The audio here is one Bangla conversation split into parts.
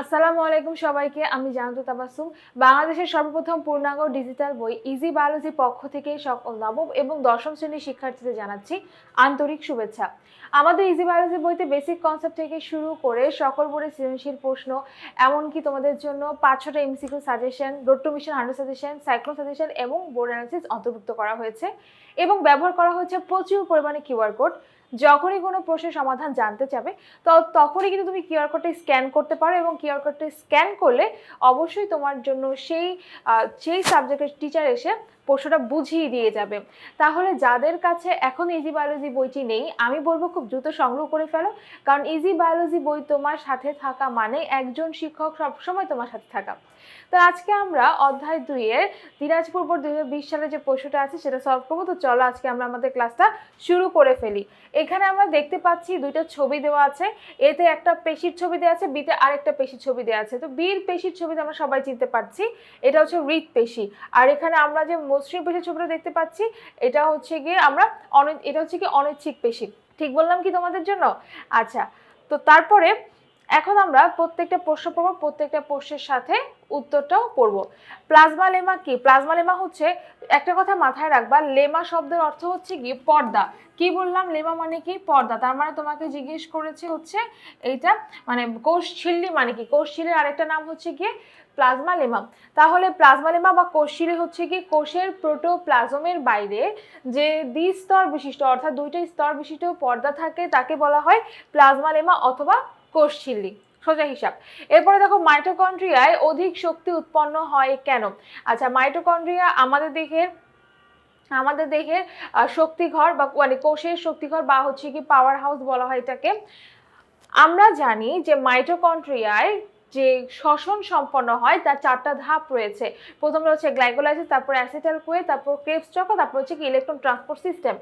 আসসালামু আলাইকুম সবাইকে, আমি জানাতু তাবাসুম। বাংলাদেশের সর্বপ্রথম পূর্ণাঙ্গ ডিজিটাল বই ইজি বায়োলজি পক্ষ থেকে সকল নবম এবং দশম শ্রেণির শিক্ষার্থীদের জানাচ্ছি আন্তরিক শুভেচ্ছা। আমাদের ইজি বায়োলজি বইতে বেসিক কনসেপ্ট থেকে শুরু করে সকল বোর্ডের সৃজনশীল প্রশ্ন, এমনকি তোমাদের জন্য পাঁচ ছটা MCQ suggestion road to mission hundred suggestion cyclo suggestion এবং বোর্ড অ্যানালিসিস অন্তর্ভুক্ত করা হয়েছে। এবং ব্যবহার করা হয়েছে প্রচুর পরিমাণে কিউআর কোড যখনই কোনো প্রশ্নের সমাধান জানতে চাবে, তো তখনই কিন্তু তুমি কিউআর কোডটা স্ক্যান করতে পারো এবং কিউআর কোডটা স্ক্যান করলে অবশ্যই তোমার জন্য সেই সেই সাবজেক্টের টিচার এসে প্রশ্নটা বুঝিয়ে দিয়ে যাবে। তাহলে যাদের কাছে এখন ইজি বায়োলজি বইটি নেই, আমি বলব খুব দ্রুত সংগ্রহ করে ফেলো। কারণ ইজি বায়োলজি বই তোমার সাথে থাকা মানে একজন শিক্ষক সবসময় তোমার সাথে থাকা। তো আজকে আমরা অধ্যায় দুইয়ের দিনাজপুর বোর্ড দুই হাজার বিশ সালে যে প্রশ্নটা আছে সেটা সলভ করব। তো চলো আজকে আমরা আমাদের ক্লাসটা শুরু করে ফেলি। এখানে আমরা দেখতে পাচ্ছি দুইটা ছবি দেওয়া আছে। এতে একটা পেশির ছবি দেওয়া আছে, বিতে আরেকটা পেশির ছবি দেওয়া আছে। তো বীর পেশির ছবিতে আমরা সবাই চিনতে পারছি। এটা হচ্ছে হৃদ পেশি। আর এখানে আমরা যে মসৃণ পেশির ছবিটা দেখতে পাচ্ছি, এটা হচ্ছে গিয়ে আমরা এটা হচ্ছে কি অনৈচ্ছিক পেশি। ঠিক বললাম কি তোমাদের জন্য? আচ্ছা তো তারপরে এখন আমরা প্রত্যেকটা প্রশ্ন পড়ব, প্রত্যেকটা প্রশ্নের সাথে উত্তরটাও পড়ব। প্লাজমা লেমা কি? প্লাজমা লেমা হচ্ছে, একটা কথা মাথায় রাখবা, লেমা শব্দের অর্থ হচ্ছে কি পর্দা। কি বললাম? লেমা মানে কি? পর্দা। তার মানে তোমাকে জিজ্ঞেস করেছে হচ্ছে এইটা মানে কোষ ঝিল্লি মানে কি? কোষ ঝিল্লির আরেকটা নাম হচ্ছে গিয়ে প্লাজমা লেমা তাহলে প্লাজমা লেমা বা কোষ ঝিল্লি হচ্ছে কি? কোষের প্রোটোপ্লাজমের বাইরে যে দ্বিস্তর বিশিষ্ট, অর্থাৎ দুইটা স্তর বিশিষ্ট পর্দা থাকে, তাকে বলা হয় প্লাজমা লেমা অথবা কোষ ঝিল্লি সোজা হিসাব। এরপরে দেখো, মাইটোকন্ড্রিয়ায় অধিক শক্তি উৎপন্ন হয় কেন? আচ্ছা মাইটোকন্ড্রিয়া আমাদের দেহের আমাদের দেহের শক্তিঘর বা মানে কোষের শক্তিঘর বা হচ্ছে কি পাওয়ার হাউস বলা হয় এটাকে। আমরা জানি যে মাইটোকন্ড্রিয়ায় যে শ্বসন সম্পন্ন হয়, তার চারটা ধাপ রয়েছে। প্রথমটা হচ্ছে গ্লাইকোলাইসিস, তারপর অ্যাসিটাল কোয়ে তারপর ক্রেবস চক্র তারপর হচ্ছে কি ইলেকট্রন ট্রান্সপোর্ট সিস্টেম।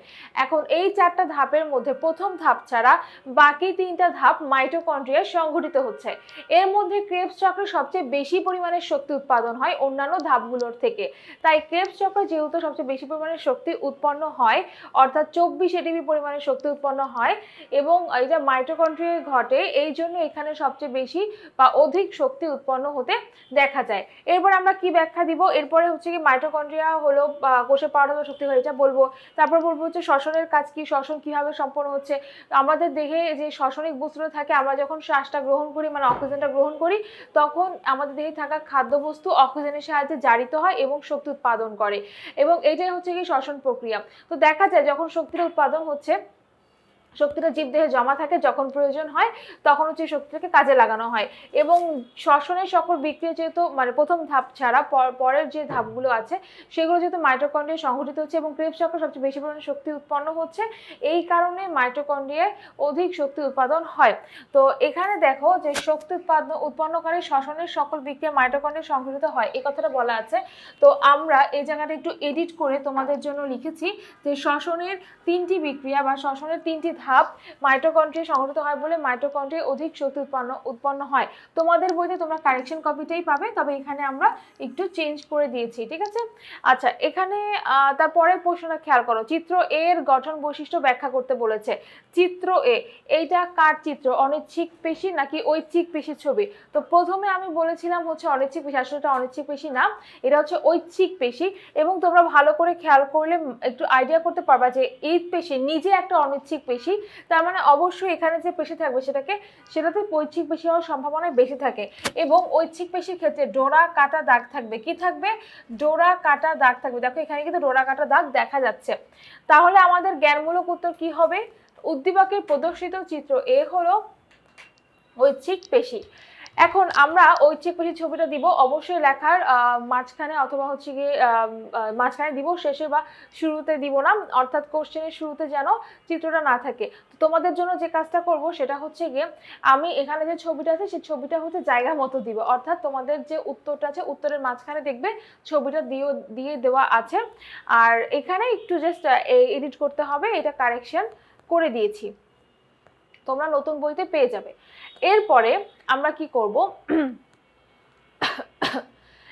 এখন এই চারটা ধাপের মধ্যে প্রথম ধাপ ছাড়া বাকি তিনটা ধাপ মাইটোকন্ড্রিয়ায় সংঘটিত হচ্ছে। এর মধ্যে ক্রেবস চক্রে সবচেয়ে বেশি পরিমাণে শক্তি উৎপাদন হয় অন্যান্য ধাপগুলোর থেকে। তাই ক্রেবস চক্র যেহেতু সবচেয়ে বেশি পরিমাণে শক্তি উৎপন্ন হয়, অর্থাৎ চব্বিশ এটিপি পরিমাণে শক্তি উৎপন্ন হয়, এবং এটা মাইটোকন্ড্রিয়ায় ঘটে, এই জন্য এখানে সবচেয়ে বেশি বা অধিক শক্তি উৎপন্ন হতে দেখা যায়। এরপর আমরা কি ব্যাখ্যা দিব? এরপরে হচ্ছে কি মাইটোকন্ড্রিয়া হলো কোষে পাওয়ার শক্তি হয়, এটা বলব। তারপর বলব হচ্ছে শ্বসনের কাজ কি, শ্বসন কীভাবে সম্পন্ন হচ্ছে? আমাদের দেহে যে শ্বসনিক বস্তুটা থাকে, আমরা যখন শ্বাসটা গ্রহণ করি মানে অক্সিজেনটা গ্রহণ করি, তখন আমাদের দেহে থাকা খাদ্যবস্তু অক্সিজেনের সাহায্যে জারিত হয় এবং শক্তি উৎপাদন করে। এবং এটাই হচ্ছে কি শ্বসন প্রক্রিয়া। তো দেখা যায় যখন শক্তিটা উৎপাদন হচ্ছে শক্তিটা জীবদেহে জমা থাকে, যখন প্রয়োজন হয়, তখন হচ্ছে শক্তিটাকে কাজে লাগানো হয়। এবং শ্বসনের সকল বিক্রিয়া যেহেতু মানে প্রথম ধাপ ছাড়া, পর- পরের যে ধাপগুলো আছে, সেগুলো যেহেতু মাইটোকন্ড্রিয়া সংঘটিত হচ্ছে এবং ক্রেবস চক্র সবচেয়ে বেশি পরিমাণে শক্তি উৎপন্ন হচ্ছে, এই কারণে মাইটোকন্ড্রিয়ায় অধিক শক্তি উৎপাদন হয়। তো এখানে দেখো যে শক্তি উৎপাদন, উৎপন্নকারী শ্বসনের সকল বিক্রিয়া মাইটোকন্ড্রিয়া সংঘটিত হয়, এই কথাটা বলা আছে। তো আমরা এই জায়গাটা একটু এডিট করে তোমাদের জন্য লিখেছি যে শ্বসনের তিনটি বিক্রিয়া বা শ্বসনের তিনটি ধাপ মাইটোকন্ড্রিয়া সংঘটিত হয় বলে মাইটোকন্ড্রিয়া অধিক শক্তি উৎপন্ন উৎপন্ন হয়। তোমাদের বইতে তোমরা কারেকশন কপিটাই পাবে তবে এখানে আমরা একটু চেঞ্জ করে দিয়েছি ঠিক আছে? আচ্ছা এখানে আহ, তারপরের প্রশ্নটা খেয়াল করো। চিত্র এর গঠন বৈশিষ্ট্য ব্যাখ্যা করতে বলেছে। চিত্র এ এইটা কার চিত্র? অনিচ্ছিক পেশি নাকি ঐচ্ছিক পেশির ছবি? তো প্রথমে আমি বলেছিলাম হচ্ছে অনিচ্ছিক পেশি আসলে এটা অনিচ্ছিক পেশি না এটা হচ্ছে ঐচ্ছিক পেশি এবং তোমরা ভালো করে খেয়াল করলে একটু আইডিয়া করতে পারবা যে এই পেশি নিজে একটা অনিচ্ছিক পেশি তার মানে অবশ্যই এখানে যে পেশি থাকবে সেটাকে, সেটাতে ঐচ্ছিক পেশি হওয়ার সম্ভাবনা বেশি থাকে। এবং ঐচ্ছিক পেশির ক্ষেত্রে ডোরা কাটা দাগ থাকবে। কি থাকবে? ডোরা কাটা দাগ থাকবে। দেখো, এখানে কিন্তু ডোরা কাটা দাগ দেখা যাচ্ছে। তাহলে আমাদের জ্ঞানমূলক উত্তর কি হবে? উদ্দীপকের প্রদর্শিত চিত্র এ হলো ঐচ্ছিক পেশি। এখন আমরা ঐচ্ছিক পেশির ছবিটা দিব, অবশ্যই লেখার মাঝখানে অথবা হচ্ছে গিয়ে মাঝখানে দিব, শেষে বা শুরুতে দিব না, অর্থাৎ কোশ্চেনের শুরুতে যেন চিত্রটা না থাকে। তো তোমাদের জন্য যে কাজটা করব সেটা হচ্ছে গিয়ে, আমি এখানে যে ছবিটা আছে সেই ছবিটা হচ্ছে জায়গা মতো দিব। অর্থাৎ তোমাদের যে উত্তরটা আছে, উত্তরের মাঝখানে দেখবে ছবিটা দিয়ে দিয়ে দেওয়া আছে। আর এখানে একটু জাস্ট এডিট করতে হবে, এটা কারেকশন করে দিয়েছি। তোমরা নতুন বইতে পেয়ে যাবে। এরপরে আমরা কি করব?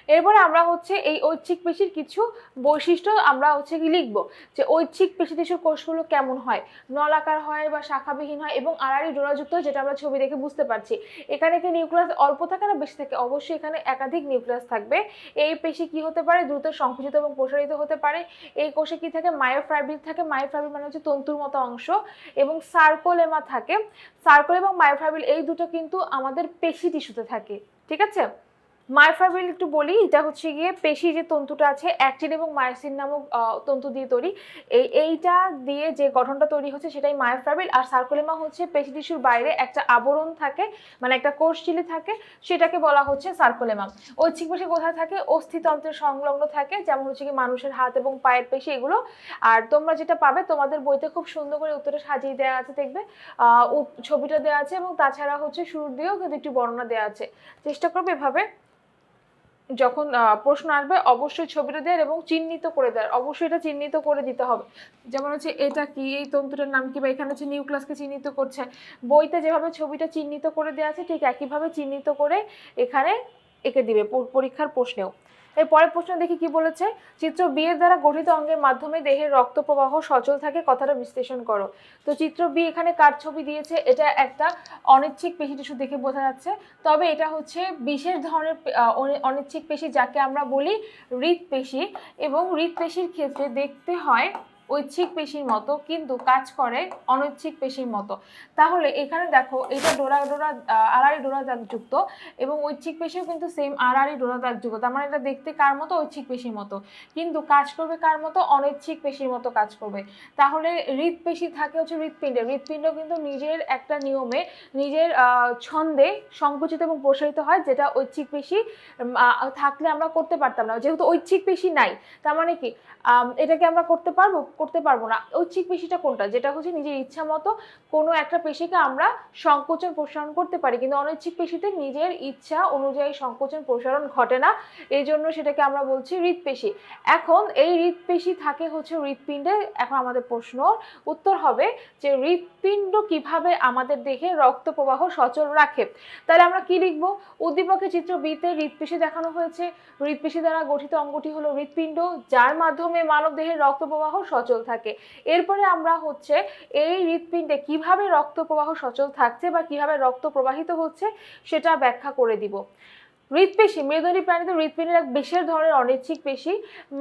এরপরে আমরা হচ্ছে এই ঐচ্ছিক পেশির কিছু বৈশিষ্ট্য আমরা হচ্ছে কি লিখব যে ঐচ্ছিক পেশি টিস্যুর কোষগুলো কেমন হয়? নলাকার হয় বা শাখাবিহীন হয় এবং আড়াআড়ি হয়, যেটা আমরা ছবি দেখে বুঝতে পারছি। এখানে কি নিউক্লিয়াস অল্প থাকে না বেশি থাকে? অবশ্যই এখানে একাধিক নিউক্লিয়াস থাকবে। এই পেশি কি হতে পারে? দ্রুত সংকুচিত এবং প্রসারিত হতে পারে। এই কোষে কি থাকে? মায়োফাইব্রিল থাকে। মায়োফাইব্রিল মানে হচ্ছে তন্তুর মতো অংশ এবং সার্কোলেমা থাকে। সার্কোল এবং মায়োফাইব্রিল এই দুটো কিন্তু আমাদের পেশি টিস্যুতে থাকে। ঠিক আছে? মায়োফাইব্রিল একটু বলি, এটা হচ্ছে গিয়ে পেশি যে তন্তুটা আছে, অ্যাক্টিন এবং মায়োসিন নামক তন্তু দিয়ে তৈরি। এই, এইটা দিয়ে যে গঠনটা তৈরি হচ্ছে সেটাই মায়োফাইব্রিল। আর সার্কোলেমা হচ্ছে পেশি টিস্যুর বাইরে একটা আবরণ থাকে মানে একটা কোষঝিলি থাকে, সেটাকে বলা হচ্ছে সার্কোলেমা। ঐচ্ছিক পেশি কোথায় থাকে? অস্থিতন্ত্রের সংলগ্ন থাকে, যেমন হচ্ছে কি মানুষের হাত এবং পায়ের পেশি এগুলো। আর তোমরা যেটা পাবে, তোমাদের বইতে খুব সুন্দর করে উত্তরে সাজিয়ে দেওয়া আছে, দেখবে। ছবিটা দেওয়া আছে এবং তাছাড়া হচ্ছে শুরুর দিয়েও কিন্তু একটি বর্ণনা দেওয়া আছে। চেষ্টা করবে এভাবে। যখন প্রশ্ন আসবে, অবশ্যই ছবিটা দেওয়ার এবং চিহ্নিত করে দেওয়ার অবশ্যই এটা চিহ্নিত করে দিতে হবে। যেমন হচ্ছে, এটা কি, এই তন্তুটার নাম কি, বা এখানে হচ্ছে নিউক্লাসকে চিহ্নিত করছে। বইতে যেভাবে ছবিটা চিহ্নিত করে দেওয়া আছে, ঠিক একইভাবে চিহ্নিত করে এখানে এঁকে দিবে, পরীক্ষার প্রশ্নেও। এর পরের প্রশ্ন দেখি কি বলেছে? চিত্র বি এর দ্বারা গঠিত অঙ্গের মাধ্যমে দেহের রক্ত প্রবাহ সচল থাকে, কথাটা বিশ্লেষণ করো। তো চিত্র বি এখানে কার ছবি দিয়েছে? এটা একটা অনিচ্ছিক পেশি টিস্যু দেখে বোঝা যাচ্ছে। তবে এটা হচ্ছে বিশেষ ধরনের অনিচ্ছিক পেশি যাকে আমরা বলি হৃৎপেশি এবং হৃৎপেশির ক্ষেত্রে দেখতে হয় ঐচ্ছিক পেশির মতো কিন্তু কাজ করে অনৈচ্ছিক পেশির মতো। তাহলে এখানে দেখো এটা ডোরা ডোরা আহ, আড়াআড়ি ডোরা দাগযুক্ত এবং ঐচ্ছিক পেশিও কিন্তু সেম আড়াআড়ি ডোরা দাগযুক্ত তার মানে এটা দেখতে কার মতো? ঐচ্ছিক পেশির মতো। কিন্তু কাজ করবে কার মতো? অনৈচ্ছিক পেশির মতো কাজ করবে। তাহলে হৃৎপেশি থাকে হচ্ছে হৃৎপিণ্ডে। হৃৎপিণ্ড কিন্তু নিজের একটা নিয়মে নিজের ছন্দে সংকুচিত এবং প্রসারিত হয় যেটা ঐচ্ছিক পেশি থাকলে আমরা করতে পারতাম না। যেহেতু ঐচ্ছিক পেশি নাই তার মানে কি? এটাকে আমরা করতে পারব? করতে পারব না। ঐচ্ছিক পেশিটা কোনটা? যেটা হচ্ছে নিজের ইচ্ছা মতো কোনো একটা পেশিকে আমরা সংকোচন প্রসারণ করতে পারি। কিন্তু অনৈচ্ছিক পেশিতে নিজের ইচ্ছা অনুযায়ী সংকোচন প্রসারণ ঘটে না। এই জন্য সেটাকে আমরা বলছি হৃৎপেশি। এখন এই হৃৎপেশি থাকে হচ্ছে হৃৎপিণ্ডে। এখন আমাদের প্রশ্ন উত্তর হবে যে হৃৎপিণ্ড কীভাবে আমাদের দেহে রক্ত প্রবাহ সচল রাখে? তাহলে আমরা কি লিখব? উদ্দীপকের চিত্র বিতে হৃৎপেশি দেখানো হয়েছে। হৃৎপেশি দ্বারা গঠিত অঙ্গটি হলো হৃৎপিণ্ড। যার মাধ্যমে মানব দেহের রক্ত প্রবাহ সচল থাকে। এরপরে আমরা হচ্ছে এই হৃৎপিণ্ডে কীভাবে রক্ত প্রবাহ সচল থাকছে বা কীভাবে রক্ত প্রবাহিত হচ্ছে সেটা ব্যাখ্যা করে দিব। হৃৎপেশি, মেরুদণ্ডী প্রাণীতে হৃৎপিণ্ডের এক বিশেষ ধরনের অনিচ্ছিক পেশি।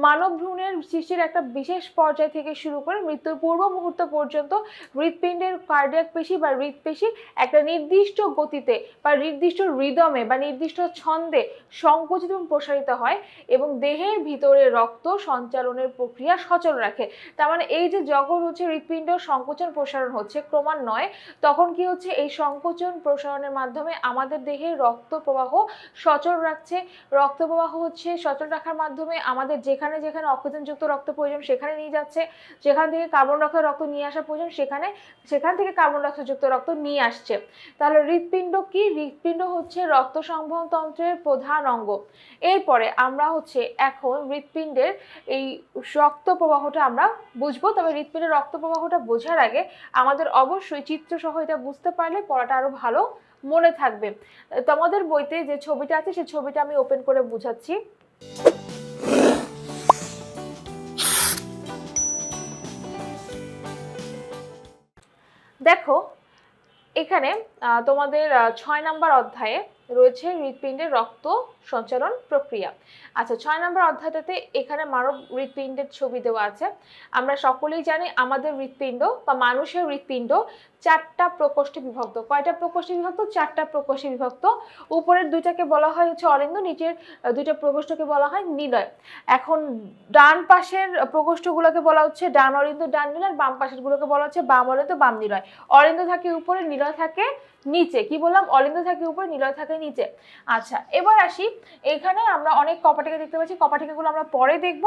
মানব ভ্রূণের সৃষ্টির একটা বিশেষ পর্যায় থেকে শুরু করে মৃত্যুর পূর্ব মুহূর্ত পর্যন্ত হৃৎপিণ্ডের কার্ডিয়াক পেশি বা হৃৎপেশি একটা নির্দিষ্ট গতিতে বা নির্দিষ্ট রিদমে বা নির্দিষ্ট ছন্দে সংকুচিত এবং প্রসারিত হয় এবং দেহের ভিতরে রক্ত সঞ্চালনের প্রক্রিয়া সচল রাখে। তার মানে এই যে যখন হচ্ছে হৃৎপিণ্ড সংকোচন প্রসারণ হচ্ছে ক্রমান্বয়ে, তখন কি হচ্ছে এই সংকোচন প্রসারণের মাধ্যমে আমাদের দেহে রক্ত প্রবাহ সচল রাখছে রক্ত প্রবাহ হচ্ছে সচল রাখার মাধ্যমে আমাদের যেখানে যেখানে অক্সিজেনযুক্ত রক্ত প্রয়োজন সেখানে নিয়ে যাচ্ছে। যেখান থেকে কার্বন ডাইঅক্সাইড রক্ত নিয়ে আসা প্রয়োজন সেখানে, সেখান থেকে কার্বন ডাইঅক্সাইড যুক্ত রক্ত নিয়ে আসছে। তাহলে হৃৎপিণ্ড কি? হৃৎপিণ্ড হচ্ছে রক্ত সংবহন তন্ত্রের প্রধান অঙ্গ। এরপরে আমরা হচ্ছে এখন হৃৎপিণ্ডের এই রক্ত প্রবাহটা আমরা বুঝব। তবে হৃৎপিণ্ডের রক্ত প্রবাহটা বোঝার আগে আমাদের অবশ্যই চিত্রসহ এটা বুঝতে পারলে পড়াটা আরও ভালো মনে থাকবে। তোমাদের বইতে যে ছবিটা আছে, সেই ছবিটা আমি ওপেন করে বুঝাচ্ছি। দেখো, এখানে তোমাদের ছয় নাম্বার অধ্যায়ে রয়েছে হৃৎপিণ্ডের রক্ত সঞ্চালন প্রক্রিয়া। আচ্ছা ছয় নম্বর অধ্যায়টাতে এখানে মানব হৃৎপিণ্ডের ছবি দেওয়া আছে। আমরা সকলেই জানি আমাদের হৃৎপিণ্ড বা মানুষের হৃৎপিণ্ড চারটা প্রকোষ্ঠে বিভক্ত। কয়টা প্রকোষ্ঠে বিভক্ত? চারটা প্রকোষ্ঠে বিভক্ত। উপরের দুইটাকে বলা হয় হচ্ছে অলিন্দ নিচের দুইটা প্রকোষ্ঠকে বলা হয় নিলয়। এখন ডান পাশের প্রকোষ্ঠগুলোকে বলা হচ্ছে ডান অলিন্দ ডান নিলয় বাম পাশের গুলোকে বলা হচ্ছে বাম অলিন্দ বাম নিলয়। অলিন্দ থাকে উপরে, নিলয় থাকে নিচে। কি বললাম? অলিন্দ থাকে উপরে, নিলয় থাকে নিচে। আচ্ছা এবার আসি। এখানে আমরা অনেক কপাটিকা দেখতে পাচ্ছি। কপাটিকাগুলো আমরা পরে দেখব।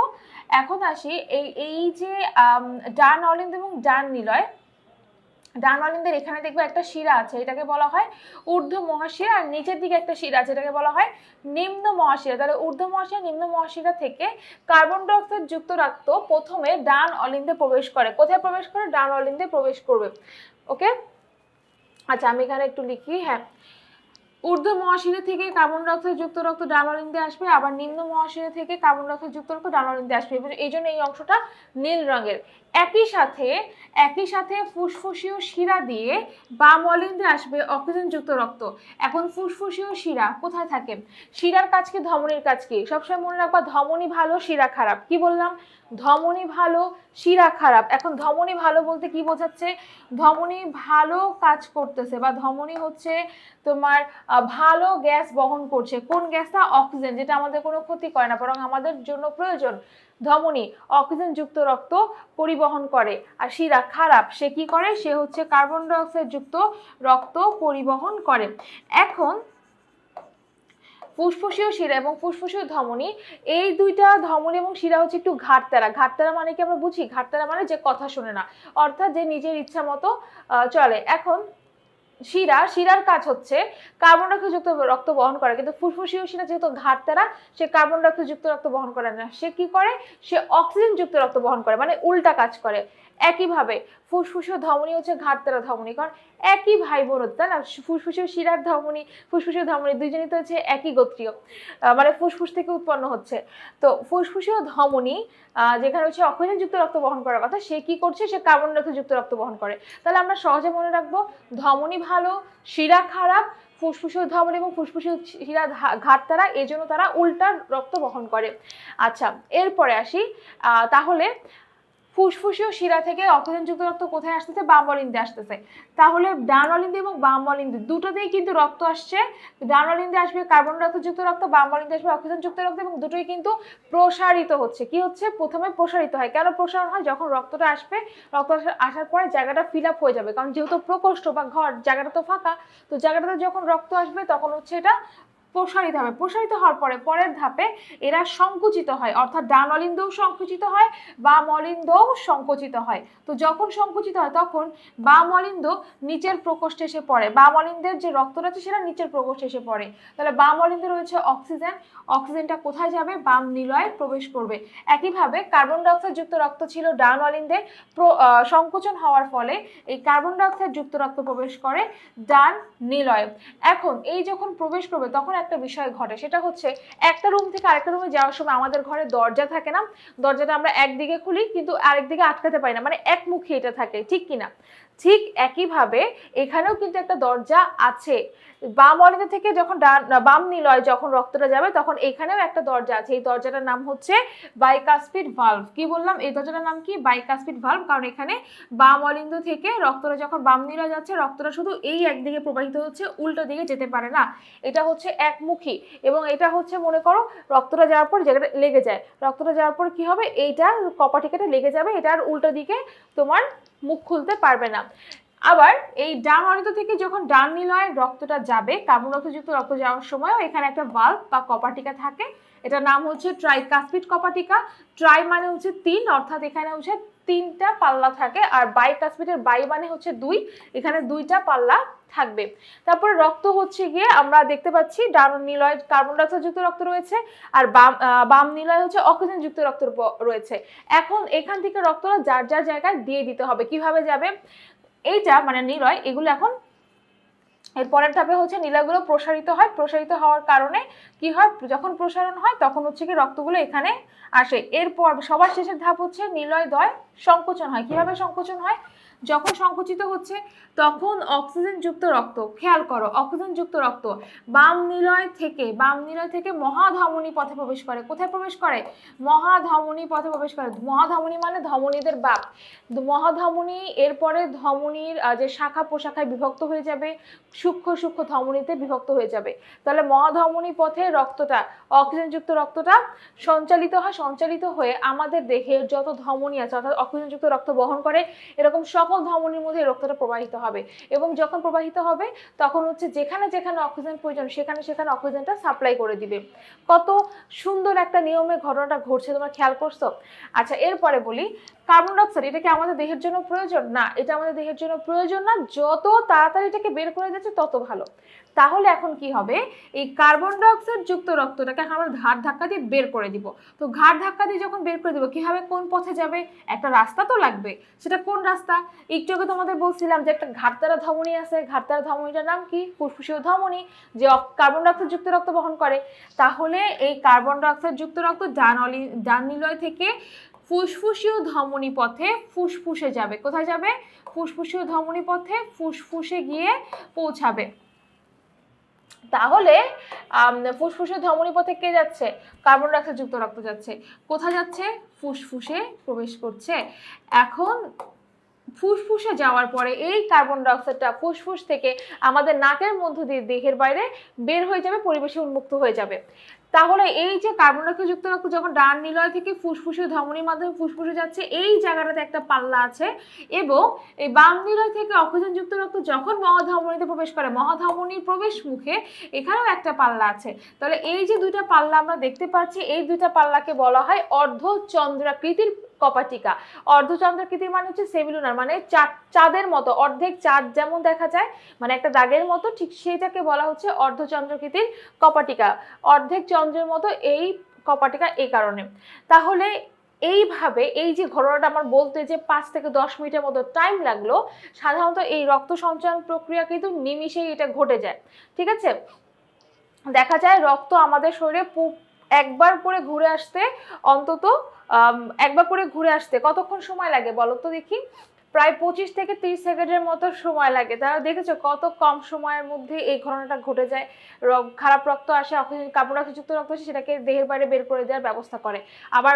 এখন আসি এই এই যে ডান অলিন্দ এবং ডান নিলয়। ডান অলিন্দের এখানে দেখবে একটা শিরা আছে, এটাকে বলা হয় ঊর্ধ্ব মহাশিরা আর নিচের দিকে একটা শিরা আছে, এটাকে বলা হয় নিম্ন মহাশিরা। তাহলে ঊর্ধ্ব মহাশিরা, নিম্ন মহাশিরা থেকে কার্বন ডাইঅক্সাইড যুক্ত রাখতো প্রথমে ডান অলিন্দে প্রবেশ করে। কোথায় প্রবেশ করে? ডান অলিন্দে প্রবেশ করবে। ওকে আচ্ছা আমি এখানে একটু লিখি হ্যাঁ। ঊর্ধ্ব মহাশিরা থেকে কার্বন ডাইঅক্সাইড যুক্ত রক্ত ডানোলিন্দে আসবে, আবার নিম্ন মহাশিরা থেকে কার্বন ডাইঅক্সাইড যুক্ত রক্ত ডানোলিন্দে আসবে। এই জন্য এই অংশটা নীল রঙের। একই সাথে একই সাথে ফুসফুসীয় শিরা দিয়ে বাম অলিন্দে আসবে অক্সিজেন যুক্ত রক্ত। এখন ফুসফুসীয় শিরা কোথায় থাকে? শিরার কাজ কি? ধমনির কাজ কি? সবসময় মনে রাখবা ধমনী ভালো, শিরা খারাপ। কি বললাম? ধমনী ভালো, শিরা খারাপ। এখন ধমনী ভালো বলতে কি বোঝাচ্ছে? ধমনী ভালো কাজ করতেছে বা ধমনী হচ্ছে তোমার ভালো গ্যাস বহন করছে। কোন গ্যাসটা? অক্সিজেন, যেটা আমাদের কোনো ক্ষতি করে না, বরং আমাদের জন্য প্রয়োজন। ধমনী, অক্সিজেন যুক্ত রক্ত পরিবহন করে। আর শিরা খারাপ, সে কি করে? সে হচ্ছে কার্বন ডাইঅক্সাইড যুক্ত রক্ত পরিবহন করে। এখন ফুসফুসীয় শিরা এবং ফুসফুসীয় ধমনী, এই দুইটা ধমনী এবং শিরা হচ্ছে একটু ঘাটতারা। ঘাটতারা মানে কি আমরা বুঝি? ঘাটতারা মানে যে কথা শোনে না। অর্থাৎ যে নিজের ইচ্ছা মতো চলে। এখন শিরা, শিরার কাজ হচ্ছে কার্বন ডাইঅক্সাইড যুক্ত রক্ত বহন করে। কিন্তু ফুসফুসীয় শিরা যেহেতু ঘাটতারা সে কার্বন ডাইঅক্সাইড যুক্ত রক্ত বহন করে না। সে কি করে? সে অক্সিজেন যুক্ত রক্ত বহন করে মানে উল্টা কাজ করে। একইভাবে ফুসফুসীয় ধমনী হচ্ছে ঘাটতারা ধমনী। কারণ একই ভাই বোন তাই না? ফুসফুসীয় শিরার ধমনী, ফুসফুসীয় ধমনী দুইজনই তো হচ্ছে একই গোত্রীয় মানে ফুসফুস থেকে উৎপন্ন হচ্ছে। তো ফুসফুসীয় ধমনী যেখানে হচ্ছে অক্সিজেন যুক্ত রক্ত বহন করার কথা, সে কি করছে? সে কার্বন ডাইঅক্সাইড যুক্ত রক্ত বহন করে। তাহলে আমরা সহজে মনে রাখব, ধমনী ভালো, শিরা খারাপ ফুসফুসের ধমন এবং ফুসফুসের শিরা ঘাট তারা এই জন্য তারা উল্টা রক্ত বহন করে। আচ্ছা এরপরে আসি তাহলে ফুসফুসীয় শিরা থেকে অক্সিজেনযুক্ত রক্ত কোথায় আসতেছে? বাম অলিন্দে আসতেছে। তাহলে ডান অলিন্দে এবং বাম অলিন্দে দুটোতেই কিন্তু রক্ত আসছে। ডান অলিন্দে আসবে কার্বন ডাইঅক্সাইড রক্ত বাম অলিন্দে আসবে অক্সিজেন যুক্ত রক্ত এবং দুটোই কিন্তু প্রসারিত হচ্ছে। কি হচ্ছে? প্রথমে প্রসারিত হয়। কেন প্রসারণ হয়? যখন রক্তটা আসবে, রক্ত আসার পরে জায়গাটা ফিল আপ হয়ে যাবে। কারণ যেহেতু প্রকোষ্ঠ বা ঘর, জায়গাটা তো ফাঁকা, তো জায়গাটাতে যখন রক্ত আসবে, তখন হচ্ছে এটা প্রসারিত হবে। প্রসারিত হওয়ার পরে, পরের ধাপে এরা সংকুচিত হয়। অর্থাৎ ডান অলিন্দও সংকুচিত হয় বা মলিন্দও সংকুচিত হয়। তো যখন সংকুচিত হয়, তখন বাম অলিন্দ নিচের প্রকোষ্ঠে এসে পড়ে। বাম অলিন্দের যে রক্তটা আছে, সেটা নিচের প্রকোষ্ঠে এসে পড়ে। তাহলে বাম অলিন্দে রয়েছে অক্সিজেন। অক্সিজেনটা কোথায় যাবে? বাম নিলয়ে প্রবেশ করবে। একইভাবে কার্বন ডাইঅক্সাইড যুক্ত রক্ত ছিল ডান অলিন্দে সংকোচন হওয়ার ফলে এই কার্বন ডাইঅক্সাইড যুক্ত রক্ত প্রবেশ করে ডান নিলয়ে এখন এই যখন প্রবেশ করবে, তখন একটা বিষয় ঘটে, সেটা হচ্ছে একটা রুম থেকে আরেকটা রুমে যাওয়ার সময় আমাদের ঘরে দরজা থাকে না, দরজাটা আমরা একদিকে খুলি কিন্তু আরেকদিকে আটকাতে পারি না মানে একমুখী এটা থাকে, ঠিক কিনা? ঠিক একইভাবে এখানেও কিন্তু একটা দরজা আছে। বাম অলিতে থেকে যখন বাম নিলয় যখন রক্তটা যাবে তখন এখানেও একটা দরজা আছে। এই দরজাটার নাম হচ্ছে বাইকাসপিড ভালভ। কি বললাম? এই দরজাটার নাম কি? Bicuspid valve. কারণ এখানে বাম অলিন্দ থেকে রক্তটা যখন বাম নিলয় যাচ্ছে, রক্তটা শুধু এই একদিকে প্রবাহিত হচ্ছে, উল্টো দিকে যেতে পারে না। এটা হচ্ছে একমুখী এবং এটা হচ্ছে, মনে করো, রক্তটা যাওয়ার পর জায়গাটা লেগে যায়। রক্তটা যাওয়ার পর কি হবে? এইটা কপাটিকাটা লেগে যাবে। এটার উল্টো দিকে তোমার মুখ খুলতে পারবে না। আবার এই ডান অনিত থেকে যখন ডান নিলয় রক্তটা যাবে, কার্বন রক্তযুক্ত রক্ত যাওয়ার সময়ও এখানে একটা ভাল্ভ বা কপাটিকা থাকে। এটার নাম হচ্ছে ট্রাইকাসপিড কপাটিকা। ট্রাই মানে হচ্ছে তিন, অর্থাৎ এখানে হচ্ছে তিনটা পাল্লা থাকে আর বাই কাশ্মীরের বাই মানে হচ্ছে দুই। এখানে দুইটা পাল্লা থাকবে। তারপরে রক্ত হচ্ছে গিয়ে আমরা দেখতে পাচ্ছি ডান নিলয় কার্বন ডাইঅক্সাইড যুক্ত রক্ত রয়েছে আর বাম বাম নিলয় হচ্ছে অক্সিজেন যুক্ত রক্ত রয়েছে। এখন এখান থেকে রক্তটা যার যার জায়গায় দিয়ে দিতে হবে। কীভাবে যাবে? এইটা মানে নিলয়, এগুলো এখন এর পরের ধাপে হচ্ছে নীলাগুলো প্রসারিত হয়। প্রসারিত হওয়ার কারণে কি হয়? যখন প্রসারণ হয়, তখন হচ্ছে কি রক্তগুলো এখানে আসে। এরপর সবার শেষের ধাপ হচ্ছে নিলয় দয় সংকোচন হয়। কীভাবে সংকোচন হয়? যখন সংকুচিত হচ্ছে, তখন অক্সিজেন যুক্ত রক্ত, খেয়াল করো অক্সিজেন যুক্ত রক্ত বাম নিলয় থেকে, বাম নিলয় থেকে মহাধমনী পথে প্রবেশ করে। কোথায় প্রবেশ করে? মহাধমনী পথে প্রবেশ করে। মহাধমনী মানে ধমনীদের বাপ। মহাধমনী এরপরে ধমনীর যে শাখা প্রশাখায় বিভক্ত হয়ে যাবে, সূক্ষ্ম সূক্ষ্ম ধমনীতে বিভক্ত হয়ে যাবে। তাহলে মহাধমনী পথে রক্তটা, অক্সিজেনযুক্ত রক্তটা সঞ্চালিত হয়, সঞ্চালিত হয়ে আমাদের দেহের যত ধমনী আছে, অর্থাৎ অক্সিজেনযুক্ত রক্ত বহন করে, এরকম সকল ধমনীর মধ্যে রক্তটা প্রবাহিত হবে। এবং যখন প্রবাহিত হবে, তখন হচ্ছে যেখানে যেখানে অক্সিজেন প্রয়োজন, সেখানে সেখানে অক্সিজেনটা সাপ্লাই করে দিবে। কত সুন্দর একটা নিয়মে ঘটনাটা ঘটছে, তোমরা খেয়াল করছ? আচ্ছা এরপরে বলি কার্বন ডাইঅক্সাইড এটা কি আমাদের দেহের জন্য প্রয়োজন? না, এটা আমাদের দেহের জন্য প্রয়োজন না, যত তাড়াতাড়ি এটাকে বের করে যাচ্ছে তত ভালো। তাহলে এখন কি হবে? এই কার্বন ডাইঅক্সাইড যুক্ত রক্তটাকে আমরা ঘাট ধাক্কা দিয়ে বের করে দিব। তো ঘাট ধাক্কা দিয়ে যখন বের করে দিব কি হবে কোন পথে যাবে? একটা রাস্তা তো লাগবে। সেটা কোন রাস্তা? একটু আগে তোমাদের বলছিলাম যে একটা ঘাটতারা ধমনী আছে। ঘাটতারা ধমনীটার নাম কি? ফুসফুসীয় ধমনী, যে কার্বন ডাইঅক্সাইড যুক্ত রক্ত বহন করে। তাহলে এই কার্বন ডাইঅক্সাইড যুক্ত রক্ত ডান অলি ডান নিলয় থেকে ফুসফুসীয় ধমনী পথে ফুসফুসে যাবে। কোথায় যাবে? ফুসফুসীয় ধমনী পথে ফুসফুসে গিয়ে পৌঁছাবে। তাহলে ফুসফুসে ধমনী পথে কে যাচ্ছে? কার্বন ডাইঅক্সাইড যুক্ত রক্ত যাচ্ছে। কোথা যাচ্ছে? ফুসফুসে প্রবেশ করছে। এখন ফুসফুসে যাওয়ার পরে এই কার্বন ডাইঅক্সাইডটা ফুসফুস থেকে আমাদের নাকের মধ্য দিয়ে দেহের বাইরে বের হয়ে যাবে, পরিবেশে উন্মুক্ত হয়ে যাবে। তাহলে এই যে কার্বন ডাইঅক্সাইড যুক্ত রক্ত যখন ডান নিলয় থেকে ফুসফুসে ধমনীর মাধ্যমে ফুসফুসে যাচ্ছে, এই জায়গাটাতে একটা পাল্লা আছে এবং এই বাম নিলয় থেকে অক্সিজেন যুক্ত রক্ত যখন মহাধমনীতে প্রবেশ করে, মহাধমনীর প্রবেশ মুখে এখানেও একটা পাল্লা আছে। তাহলে এই যে দুইটা পাল্লা আমরা দেখতে পাচ্ছি, এই দুইটা পাল্লাকে বলা হয় অর্ধচন্দ্রাকৃতির কপাটিকা। অর্ধচন্দ্রাকৃতির মানে হচ্ছে সেমিলুনার মানে চাঁদ- চাঁদের মতো, অর্ধেক চাঁদ যেমন দেখা যায় মানে একটা দাগের মতো, ঠিক সেইটাকে বলা হচ্ছে অর্ধচন্দ্রাকৃতির কপাটিকা। অর্ধেক চন্দ্রের মতো এই কপাটিকা এই কারণে। তাহলে এইভাবে এই যে ঘটনাটা আমার বলতে যে পাঁচ থেকে দশ মিনিটের মতো টাইম লাগল, সাধারণত এই রক্ত সঞ্চালন প্রক্রিয়া কিন্তু নিমিষেই এটা ঘটে যায়। ঠিক আছে? দেখা যায় রক্ত আমাদের শরীরে একবার করে ঘুরে আসতে, অন্তত একবার করে ঘুরে আসতে কতক্ষণ সময় লাগে বলো তো দেখি? প্রায় পঁচিশ থেকে তিরিশ সেকেন্ডের মতো সময় লাগে। তারা দেখেছ কত কম সময়ের মধ্যে এই ঘটনাটা ঘটে যায়। খারাপ রক্ত আসে, অক্সিজেন, কার্বন ডাইঅক্সাইড যুক্ত রক্ত আসে, সেটাকে দেহের বাইরে বের করে দেওয়ার ব্যবস্থা করে। আবার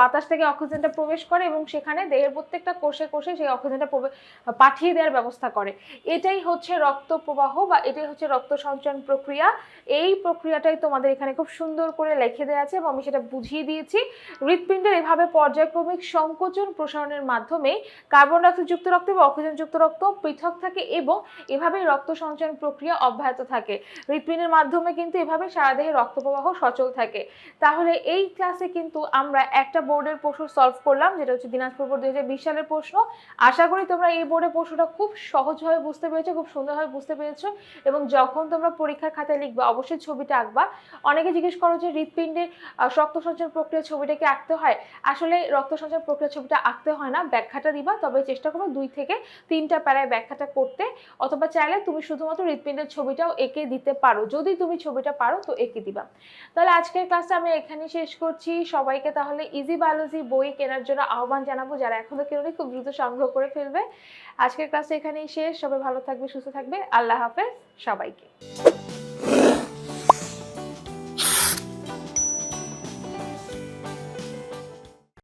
বাতাস থেকে অক্সিজেনটা প্রবেশ করে এবং সেখানে দেহের প্রত্যেকটা কোষে কোষে সেই অক্সিজেনটা পাঠিয়ে দেওয়ার ব্যবস্থা করে। এটাই হচ্ছে রক্ত প্রবাহ বা এটাই হচ্ছে রক্ত সঞ্চয়ন প্রক্রিয়া। এই প্রক্রিয়াটাই তোমাদের এখানে খুব সুন্দর করে লেখে দেওয়া আছে এবং আমি সেটা বুঝিয়ে দিয়েছি। হৃৎপিণ্ডের এভাবে পর্যায়ক্রমিক সংকোচন প্রসারণের মাধ্যমে কার্বন যুক্ত রক্ত এবং অক্সিজেন যুক্ত রক্ত পৃথক থাকে এবং এভাবেই রক্ত সঞ্চয়ন প্রক্রিয়া অব্যাহত থাকে। হৃৎপিণ্ডের মাধ্যমে কিন্তু এভাবে সারা দেহে রক্ত প্রবাহ সচল থাকে। তাহলে এই ক্লাসে কিন্তু আমরা একটা বোর্ডের প্রশ্ন সলভ করলাম, যেটা হচ্ছে দিনাজপুর বোর্ড দুই হাজার বিশ সালের প্রশ্ন। আশা করি তোমরা এই বোর্ডের প্রশ্নটা খুব সহজভাবে বুঝতে পেরেছ, খুব সুন্দরভাবে বুঝতে পেরেছ এবং যখন তোমরা পরীক্ষার খাতায় লিখবে, অবশ্যই ছবিটা আঁকবা। অনেকে জিজ্ঞেস করো যে হৃৎপিণ্ডের রক্ত সঞ্চয় প্রক্রিয়া ছবিটাকে আঁকতে হয়? আসলে রক্ত সঞ্চয় প্রক্রিয়া ছবিটা আঁকতে হয় না, ব্যাখ্যাটা দিবা, তবে চেষ্টা করো দুই থেকে তিনটা প্যারায় ব্যাখ্যাটা করতে, অথবা চাইলে তুমি শুধুমাত্র হৃৎপিণ্ডের ছবিটাও এঁকে দিতে পারো। যদি তুমি ছবিটা পারো, তো এঁকে দিবা। তাহলে আজকের ক্লাসটা আমি এখানেই শেষ করছি। সবাইকে তাহলে ইজি বায়োলজি বই কেনার জন্য আহ্বান জানাব, যারা এখনও কেউনি খুব দ্রুত সংগ্রহ করে ফেলবে। আজকের ক্লাসটা এখানেই শেষ। সবাই ভালো থাকবে, সুস্থ থাকবে। আল্লাহ হাফেজ সবাইকে।